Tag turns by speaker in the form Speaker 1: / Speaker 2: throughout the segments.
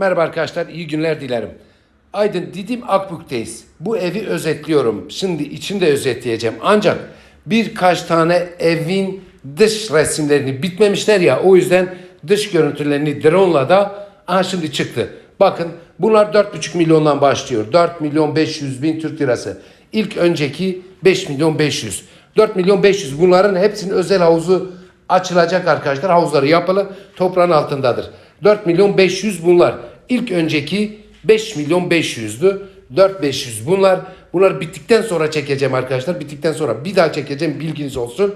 Speaker 1: Merhaba arkadaşlar, iyi günler dilerim. Aydın Didim Akbük'teyiz. Bu evi özetliyorum. Şimdi içinde özetleyeceğim. Ancak birkaç tane evin dış resimlerini bitmemişler ya. O yüzden dış görüntülerini drone'la da aha şimdi çıktı. Bakın bunlar 4,5 milyondan başlıyor. 4 milyon 500 bin Türk lirası. İlk önceki 5 milyon 500. 4 milyon 500 bunların hepsinin özel havuzu açılacak arkadaşlar. Havuzları yapılı toprağın altındadır. 4 milyon 500 bunlar. İlk önceki 5 milyon 500'dü. 4 500 bunlar. Bunlar bittikten sonra çekeceğim arkadaşlar. Bittikten sonra bir daha çekeceğim bilginiz olsun.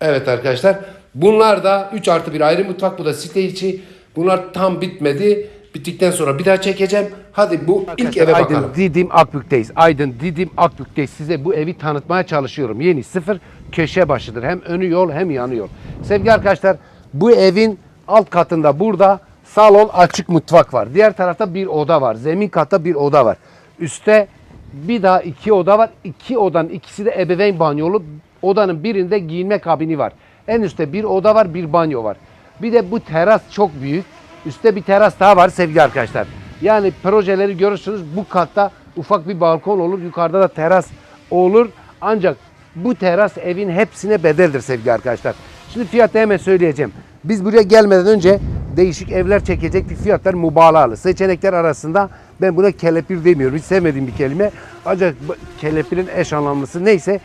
Speaker 1: Evet arkadaşlar. Bunlar da 3 artı 1 ayrı mutfak. Bu da site içi. Bunlar tam bitmedi. Bittikten sonra bir daha çekeceğim. Hadi bu ilk eve
Speaker 2: Aydın
Speaker 1: bakalım.
Speaker 2: Didim Akbük'teyiz. Aydın Didim Akbük'teyiz. Size bu evi tanıtmaya çalışıyorum. Yeni sıfır köşe başıdır. Hem önü yol hem yanı yol. Sevgili arkadaşlar bu evin alt katında burada salon açık mutfak var. Diğer tarafta bir oda var. Zemin katta bir oda var. Üste bir daha iki oda var. İki odanın ikisi de ebeveyn banyolu. Odanın birinde giyinme kabini var. En üstte bir oda var, bir banyo var. Bir de bu teras çok büyük. Üstte bir teras daha var sevgili arkadaşlar. Yani projeleri görürsünüz bu katta ufak bir balkon olur. Yukarıda da teras olur. Ancak bu teras evin hepsine bedeldir sevgili arkadaşlar. Şimdi fiyatı hemen söyleyeceğim. Biz buraya gelmeden önce değişik evler çekecektik. Fiyatlar mübalağalı. Seçenekler arasında ben buna kelepir demiyorum. Hiç sevmediğim bir kelime. Ancak kelepirin eş anlamlısı neyse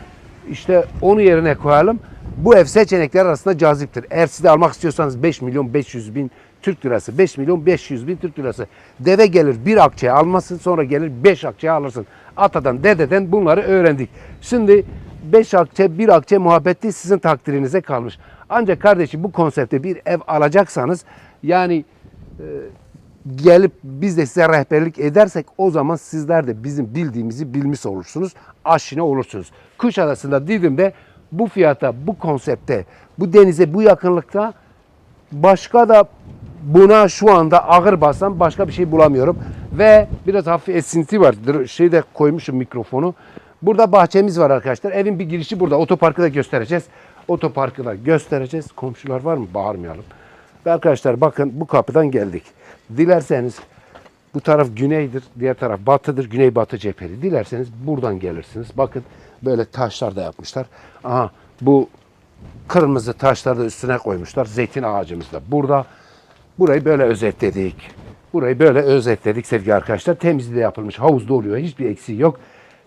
Speaker 2: işte onu yerine koyalım. Bu ev seçenekler arasında caziptir. Eğer siz de almak istiyorsanız 5 milyon 500 bin Türk lirası, 5 milyon 500 bin Türk lirası. Deve gelir bir akçeye almasın sonra gelir 5 akçeye alırsın. Atadan dededen bunları öğrendik. Şimdi 5 akçe 1 akçe muhabbeti sizin takdirinize kalmış. Ancak kardeşim bu konsepte bir ev alacaksanız yani gelip biz de size rehberlik edersek o zaman sizler de bizim bildiğimizi bilmiş olursunuz. Aşina olursunuz. Kuşadası'nda Didim'de bu fiyata, bu konsepte, bu denize, bu yakınlıkta başka da buna şu anda ağır basan başka bir şey bulamıyorum. Ve biraz hafif esinti var. Şeyde koymuşum mikrofonu. Burada bahçemiz var arkadaşlar. Evin bir girişi burada. Otoparkı da göstereceğiz. Otoparkı da göstereceğiz. Komşular var mı? Bağırmayalım. Ve arkadaşlar bakın bu kapıdan geldik. Dilerseniz bu taraf güneydir, diğer taraf batıdır, güney-batı cepheli. Dilerseniz buradan gelirsiniz. Bakın böyle taşlar da yapmışlar. Aha bu kırmızı taşları da üstüne koymuşlar. Zeytin ağacımız da burada. Burayı böyle özetledik. Burayı böyle özetledik sevgili arkadaşlar. Temizliği de yapılmış. Havuzda oluyor. Hiçbir eksiği yok.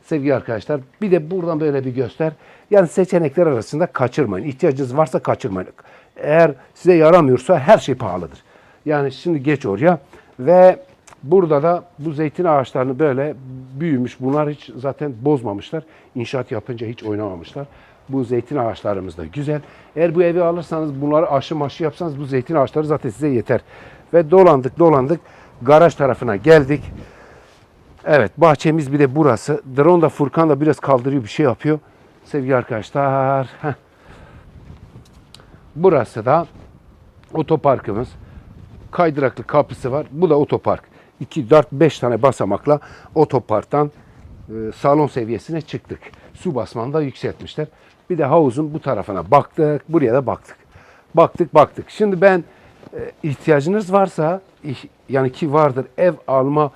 Speaker 2: Sevgili arkadaşlar bir de buradan böyle bir göster. Yani seçenekler arasında kaçırmayın. İhtiyacınız varsa kaçırmayın. Eğer size yaramıyorsa her şey pahalıdır. Yani şimdi geç oraya ve burada da bu zeytin ağaçlarını böyle büyümüş. Bunlar hiç zaten bozmamışlar. İnşaat yapınca hiç oynamamışlar. Bu zeytin ağaçlarımız da güzel. Eğer bu evi alırsanız bunları aşı maşı yapsanız bu zeytin ağaçları zaten size yeter. Ve dolandık dolandık garaj tarafına geldik. Evet bahçemiz bir de burası. Drone da Furkan da biraz kaldırıyor bir şey yapıyor. Sevgili arkadaşlar. Burası da otoparkımız. Kaydıraklı kapısı var. Bu da otopark. 2, 4, 5 tane basamakla otoparktan e, salon seviyesine çıktık. Su basmanı da yükseltmişler. Bir de havuzun bu tarafına baktık. Buraya da baktık. Baktık baktık. Şimdi ben e, ihtiyacınız varsa yani ki vardır ev alma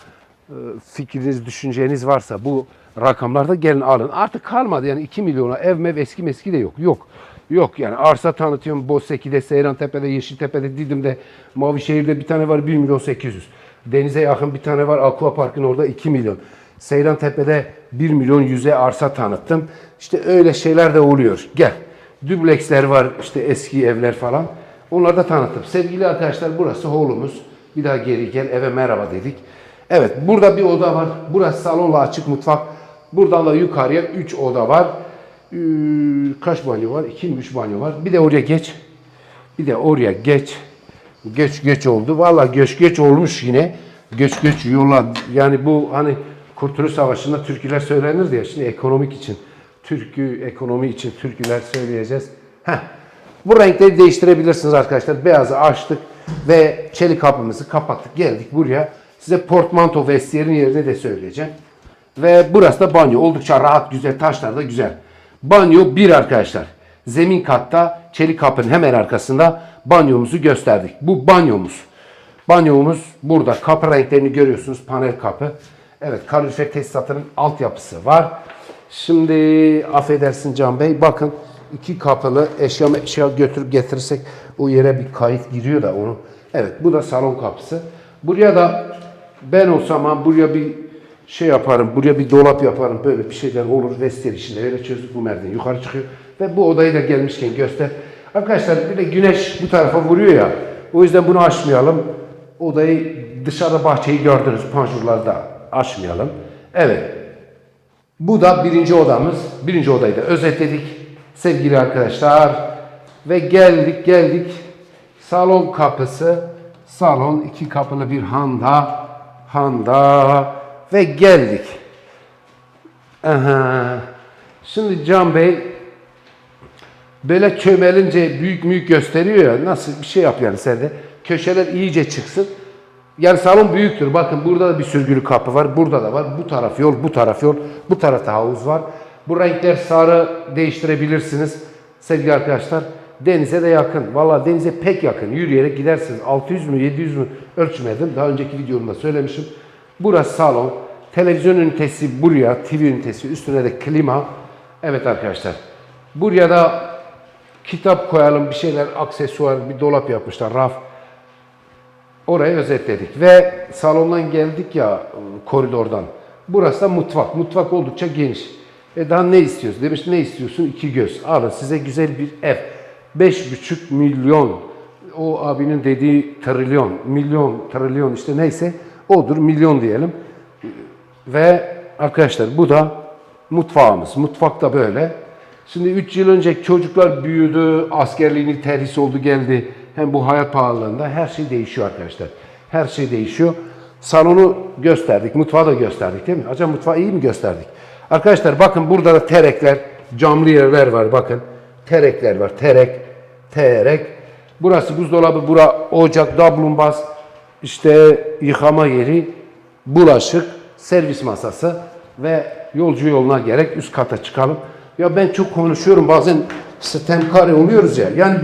Speaker 2: fikriniz, düşünceniz varsa bu rakamlarda gelin alın. Artık kalmadı yani 2 milyona ev mev eski meski de yok. Yok. Yok yani arsa tanıtıyorum Bozseki'de, Seyrantepe'de, Yeşiltepe'de, Didim'de, Mavişehir'de bir tane var 1 milyon 800. Denize yakın bir tane var Aqua Park'ın orada 2 milyon. Seyrantepe'de 1 milyon 100'e arsa tanıttım. İşte öyle şeyler de oluyor. Gel. Dübleksler var işte eski evler falan. Onları da tanıttım. Sevgili arkadaşlar burası holumuz. Bir daha geri gel eve merhaba dedik. Evet burada bir oda var. Burası salonla açık mutfak. Buradan da yukarıya 3 oda var. Ee, kaç banyo var? 2 mi 3 banyo var. Bir de oraya geç. Bir de oraya geç. Geç geç oldu. Valla geç geç olmuş yine. Geç geç yola yani bu hani Kurtuluş Savaşı'nda türküler söylenir ya şimdi ekonomik için. Türkü ekonomi için türküler söyleyeceğiz. Heh. Bu renkleri değiştirebilirsiniz arkadaşlar. Beyazı açtık ve çelik kapımızı kapattık. Geldik buraya. Size portmanto vestiyerin yerini de söyleyeceğim. Ve burası da banyo. Oldukça rahat, güzel. Taşlar da güzel. Banyo bir arkadaşlar. Zemin katta çelik kapının hemen arkasında banyomuzu gösterdik. Bu banyomuz. Banyomuz burada. Kapı renklerini görüyorsunuz. Panel kapı. Evet kalorifer tesisatının altyapısı var. Şimdi affedersin Can Bey. Bakın iki kapılı eşya eşya götürüp getirirsek o yere bir kayıt giriyor da onu. Evet bu da salon kapısı. Buraya da ben olsam ha buraya bir şey yaparım. Buraya bir dolap yaparım. Böyle bir şeyler olur. Vestel işinde öyle çözdük bu merdiven yukarı çıkıyor. Ve bu odayı da gelmişken göster. Arkadaşlar bir de güneş bu tarafa vuruyor ya. O yüzden bunu açmayalım. Odayı dışarıda bahçeyi gördünüz. Panjurları da açmayalım. Evet. Bu da birinci odamız. Birinci odayı da özetledik. Sevgili arkadaşlar. Ve geldik geldik. Salon kapısı. Salon iki kapılı bir handa. Handa. Ve geldik. Aha. Şimdi Can Bey böyle çömelince büyük büyük gösteriyor ya nasıl bir şey yap yani sen de. Köşeler iyice çıksın. Yani salon büyüktür. Bakın burada da bir sürgülü kapı var. Burada da var. Bu taraf yol, bu taraf yol. Bu tarafta havuz var. Bu renkler sarı değiştirebilirsiniz. Sevgili arkadaşlar denize de yakın. Valla denize pek yakın. Yürüyerek gidersiniz. 600 mü 700 mü ölçmedim. Daha önceki videomda söylemişim. Burası salon. Televizyon ünitesi buraya. TV ünitesi. Üstüne de klima. Evet arkadaşlar. Buraya da kitap koyalım. Bir şeyler aksesuar. Bir dolap yapmışlar. Raf. Orayı özetledik ve salondan geldik ya koridordan. Burası da mutfak. Mutfak oldukça geniş. E daha ne istiyorsun? Demiş ne istiyorsun? İki göz. Alın size güzel bir ev. Beş buçuk milyon. O abinin dediği trilyon, milyon, trilyon işte neyse odur milyon diyelim. Ve arkadaşlar bu da mutfağımız. Mutfak da böyle. Şimdi 3 yıl önce çocuklar büyüdü, askerliğini terhis oldu geldi. Hem bu hayat pahalılığında her şey değişiyor arkadaşlar. Her şey değişiyor. Salonu gösterdik, mutfağı da gösterdik değil mi? Acaba mutfağı iyi mi gösterdik? Arkadaşlar bakın burada da terekler, camlı yerler var bakın. Terekler var, terek, terek. Burası buzdolabı, bura ocak, dablumbaz, işte yıkama yeri, bulaşık, servis masası ve yolcu yoluna gerek üst kata çıkalım. Ya ben çok konuşuyorum bazen stemkare oluyoruz ya. Yani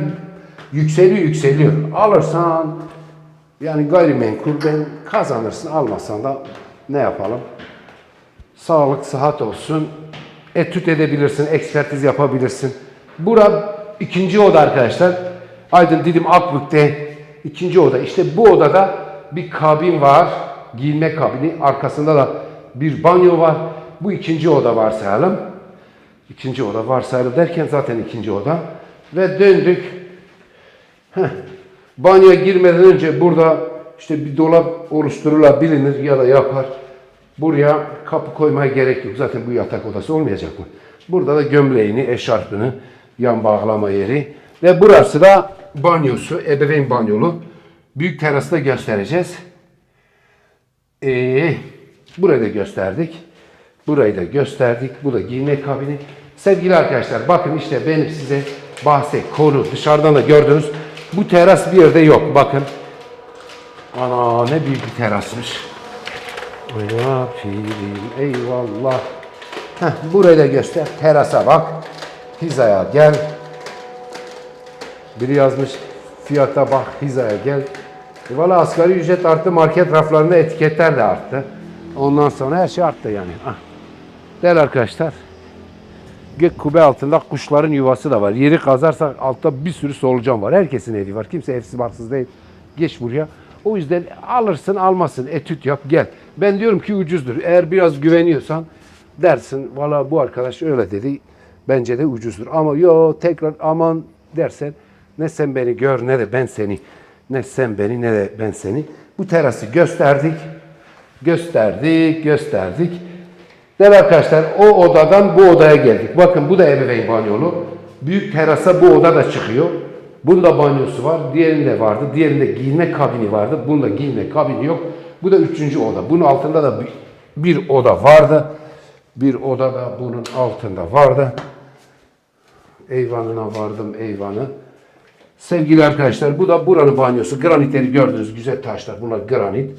Speaker 2: yükseliyor yükseliyor. Alırsan yani gayrimenkul ben kazanırsın almasan da ne yapalım? Sağlık, sıhhat olsun. Etüt edebilirsin, ekspertiz yapabilirsin. Bura ikinci oda arkadaşlar. Aydın Didim Akbük'te ikinci oda. İşte bu odada bir kabin var. Giyinme kabini. Arkasında da bir banyo var. Bu ikinci oda varsayalım. İkinci oda varsayalım derken zaten ikinci oda. Ve döndük. Heh. Banyoya girmeden önce burada işte bir dolap oluşturulabilir ya da yapar. Buraya kapı koymaya gerek yok. Zaten bu yatak odası olmayacak mı? Burada da gömleğini, eşarpını, yan bağlama yeri. Ve burası da banyosu, ebeveyn banyolu. Büyük terası da göstereceğiz. Ee, burayı da gösterdik. Burayı da gösterdik. Bu da giyinme kabini. Sevgili arkadaşlar bakın işte benim size bahse konu dışarıdan da gördünüz. Bu teras bir yerde yok. Bakın. Ana ne büyük bir terasmış. Ya pirim eyvallah. Heh, burayı da göster. Terasa bak. Hizaya gel. Biri yazmış fiyata bak hizaya gel. E valla asgari ücret arttı. Market raflarında etiketler de arttı. Ondan sonra her şey arttı yani. Ah. Değerli arkadaşlar. Gök kubbe altında kuşların yuvası da var. Yeri kazarsak altta bir sürü solucan var. Herkesin evi var. Kimse evsiz baksız değil. Geç buraya. O yüzden alırsın almasın. Etüt yap gel. Ben diyorum ki ucuzdur. Eğer biraz güveniyorsan dersin valla bu arkadaş öyle dedi. Bence de ucuzdur. Ama yo tekrar aman dersen ne sen beni gör ne de ben seni. Ne sen beni ne de ben seni. Bu terası gösterdik. Gösterdik, gösterdik. Değerli arkadaşlar o odadan bu odaya geldik. Bakın bu da ebeveyn banyolu. Büyük terasa bu oda da çıkıyor. Bunda banyosu var. Diğerinde vardı. Diğerinde giyinme kabini vardı. Bunda giyinme kabini yok. Bu da üçüncü oda. Bunun altında da bir, bir oda vardı. Bir oda da bunun altında vardı. Eyvanına vardım eyvanı. Sevgili arkadaşlar bu da buranın banyosu. Granitleri gördünüz. Güzel taşlar. Bunlar granit.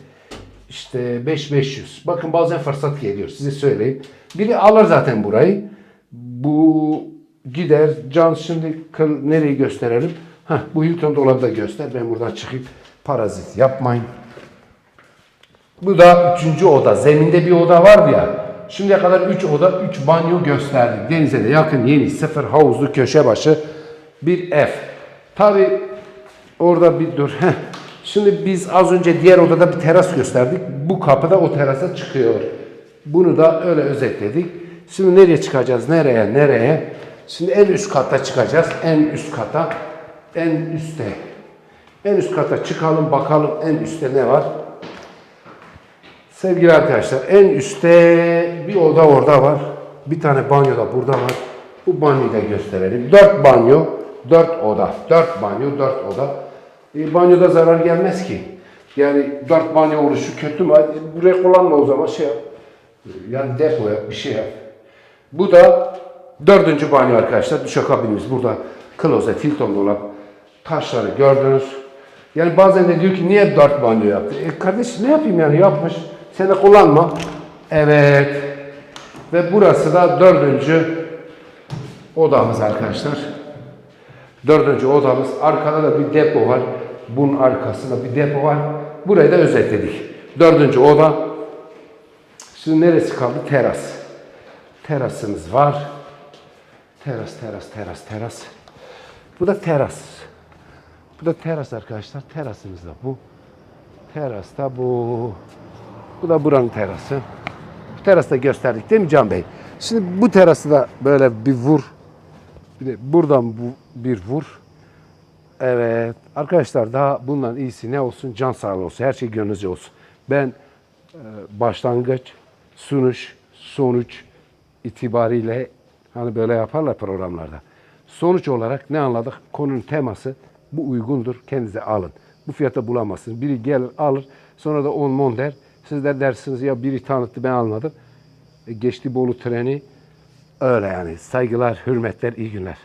Speaker 2: İşte 5500. Bakın bazen fırsat geliyor size söyleyeyim. Biri alır zaten burayı. Bu gider. Can şimdi nereyi gösterelim? Heh, bu Hilton dolabı da göster. Ben buradan çıkayım. Parazit yapmayın. Bu da üçüncü oda. Zeminde bir oda vardı ya. Şimdiye kadar üç oda, üç banyo gösterdik. Denize de yakın, yeni, sıfır havuzlu, köşe başı bir ev. Tabi orada bir dur. Heh. Şimdi biz az önce diğer odada bir teras gösterdik. Bu kapıda o terasa çıkıyor. Bunu da öyle özetledik. Şimdi nereye çıkacağız? Nereye? Nereye? Şimdi en üst kata çıkacağız. En üst kata. En üste. En üst kata çıkalım bakalım en üstte ne var? Sevgili arkadaşlar en üstte bir oda orada var. Bir tane banyo da burada var. Bu banyoyu da gösterelim. Dört banyo, dört oda. Dört banyo, dört oda. E, banyoda zarar gelmez ki. Yani dört banyo oluşu kötü mü? Hadi Buraya kullanma o zaman şey yap. Yani depo yap, bir şey yap. Bu da dördüncü banyo arkadaşlar. Duşakabinimiz burada. Klozet, Hilton dolap. Taşları gördünüz. Yani bazen de diyor ki niye dört banyo yaptı? E kardeş ne yapayım yani yapmış. Sen de kullanma. Evet. Ve burası da dördüncü odamız arkadaşlar. Dördüncü odamız. Arkada da bir depo var. Bunun arkasında bir depo var. Burayı da özetledik. Dördüncü oda. Şimdi neresi kaldı? Teras. Terasımız var. Teras, teras, teras, teras. Bu da teras. Bu da teras arkadaşlar. Terasımız da bu. Teras da bu. Bu da buranın terası. Bu terası da gösterdik değil mi Can Bey? Şimdi bu terası da böyle bir vur. Bir de buradan bu bir vur. Evet. Arkadaşlar daha bundan iyisi ne olsun? Can sağlığı olsun. Her şey gönlünüzce olsun. Ben e, başlangıç, sunuş, sonuç itibariyle hani böyle yaparlar programlarda. Sonuç olarak ne anladık? Konunun teması bu uygundur. Kendinize alın. Bu fiyata bulamazsınız. Biri gelir alır sonra da on mon der. Siz de dersiniz ya biri tanıttı ben almadım. E, geçti Bolu treni. Öyle yani. Saygılar, hürmetler, iyi günler.